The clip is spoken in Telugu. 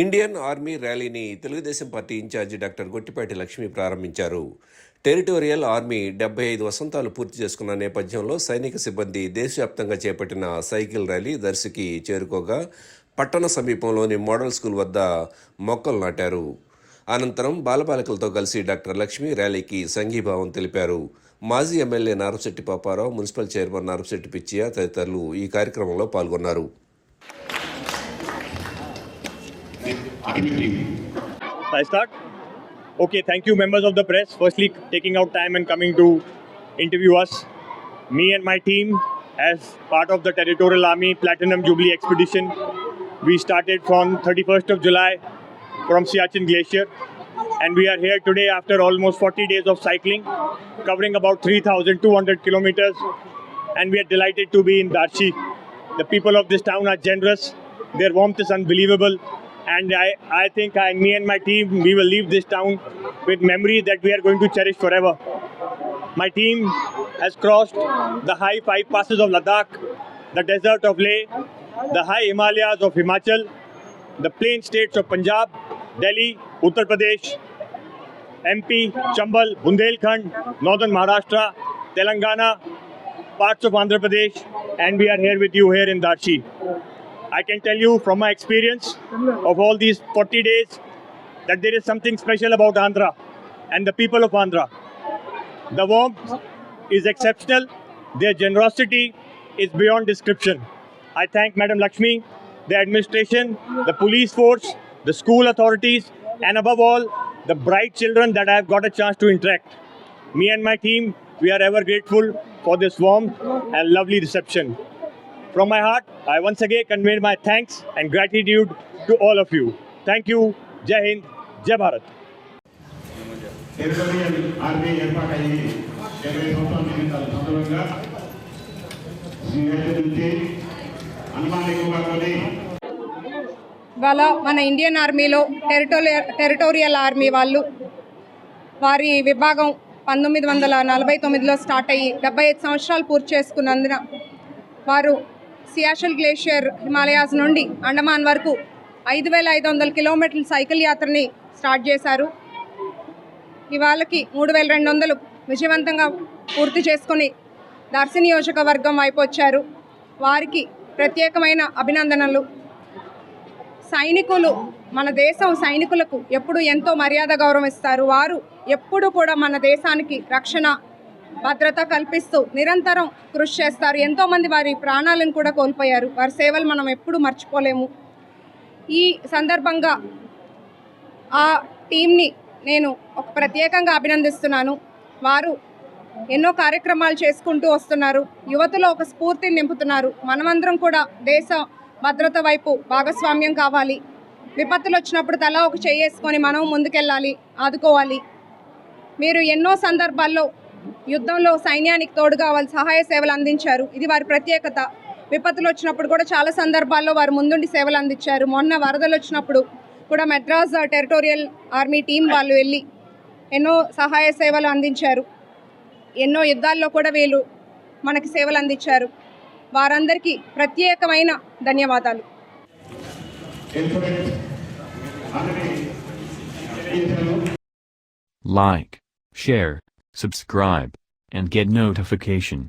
Indian army ర్యాలీని Telugu Desam party in charge doctor Gottipati Lakshmi ప్రారంభించారు. టెరిటోరియల్ ఆర్మీ డెబ్బై ఐదు వసంతాలు పూర్తి చేసుకున్న నేపథ్యంలో సైనిక సిబ్బంది దేశవ్యాప్తంగా చేపట్టిన సైకిల్ ర్యాలీ దర్శికి చేరుకోగా పట్టణ సమీపంలోని మోడల్ స్కూల్ వద్ద మొక్కలు నాటారు. అనంతరం బాలబాలికలతో కలిసి డాక్టర్ లక్ష్మి ర్యాలీకి సంఘీభావం తెలిపారు. మాజీ MLA Narasetti Paparao municipal chairman Narasetti Pichaiah తదితరులు ఈ కార్యక్రమంలో పాల్గొన్నారు. I start? Okay, thank you, members of the press. Firstly, taking out time and coming to interview us. Me and my team, as part of the Territorial Army Platinum Jubilee Expedition, we started from 31st of July from Siachen Glacier. And we are here today after almost 40 days of cycling, covering about 3,200 kilometers. And we are delighted to be in Darshi. The people of this town are generous, their warmth is unbelievable and I, I think I, me and my team, we will leave this town with memories that we are going to cherish forever. My team has crossed the high five passes of Ladakh, the desert of Leh, the high Himalayas of Himachal, the plain states of Punjab, Delhi, Uttar Pradesh, MP, Chambal, Bundelkhand, Northern Maharashtra, Telangana, parts of Andhra Pradesh, and we are here with you here in Darshi. I can tell you from my experience of all these 40 days that there is something special about Andhra and the people of Andhra. The warmth is exceptional, their generosity is beyond description. I thank Madam Lakshmi, the administration, the police force, the school authorities, and above all, the bright children that I have got a chance to interact. Me and my team, we are ever grateful for this warm and lovely reception. From my heart, I once again convey my thanks and gratitude to all of you. Thank you. Jai Hind. Jai Bharat. ఇవాళ మన ఇండియన్ ఆర్మీలో టెరిటోరియల్ టెరిటోరియల్ ఆర్మీ వాళ్ళు వారి విభాగం పంతొమ్మిది వందల నలభై తొమ్మిదిలో స్టార్ట్ అయ్యి డెబ్బై ఐదు సంవత్సరాలు పూర్తి చేసుకున్నందున వారు సియాషల్ గ్లేషియర్ హిమాలయాస్ నుండి అండమాన్ వరకు ఐదు వేల ఐదు వందల కిలోమీటర్ల సైకిల్ యాత్రని స్టార్ట్ చేశారు. ఇవాళకి మూడు వేల రెండు వందలు విజయవంతంగా పూర్తి చేసుకొని దర్శి నియోజకవర్గం వైపు వచ్చారు. వారికి ప్రత్యేకమైన అభినందనలు. సైనికులు మన దేశం సైనికులకు ఎప్పుడు ఎంతో మర్యాద గౌరవిస్తారు వారు ఎప్పుడు కూడా మన దేశానికి రక్షణ భద్రత కల్పిస్తూ నిరంతరం కృషి చేస్తారు. ఎంతోమంది వారి ప్రాణాలను కూడా కోల్పోయారు. వారి సేవలు మనం ఎప్పుడు మర్చిపోలేము. ఈ సందర్భంగా ఆ టీంని నేను ఒక ప్రత్యేకంగా అభినందిస్తున్నాను. వారు ఎన్నో కార్యక్రమాలు చేసుకుంటూ వస్తున్నారు. యువతలో ఒక స్ఫూర్తిని నింపుతున్నారు. మనమందరం కూడా దేశ భద్రత వైపు భాగస్వామ్యం కావాలి. విపత్తులు వచ్చినప్పుడు తలా ఒక చేసుకొని మనం ముందుకెళ్ళాలి ఆదుకోవాలి. మీరు ఎన్నో సందర్భాల్లో యుద్ధంలో సైన్యానికి తోడుగా వాళ్ళు సహాయ సేవలు అందించారు. ఇది వారి ప్రత్యేకత. విపత్తులు వచ్చినప్పుడు కూడా చాలా సందర్భాల్లో వారు ముందుండి సేవలు అందించారు. మొన్న వరదలు వచ్చినప్పుడు కూడా మెడ్రాస్ టెరిటోరియల్ ఆర్మీ టీం వాళ్ళు వెళ్ళి ఎన్నో సహాయ సేవలు అందించారు. ఎన్నో యుద్ధాల్లో కూడా వీళ్ళు మనకి సేవలు అందించారు. వారందరికీ ప్రత్యేకమైన ధన్యవాదాలు. Like, share, subscribe, and get notification.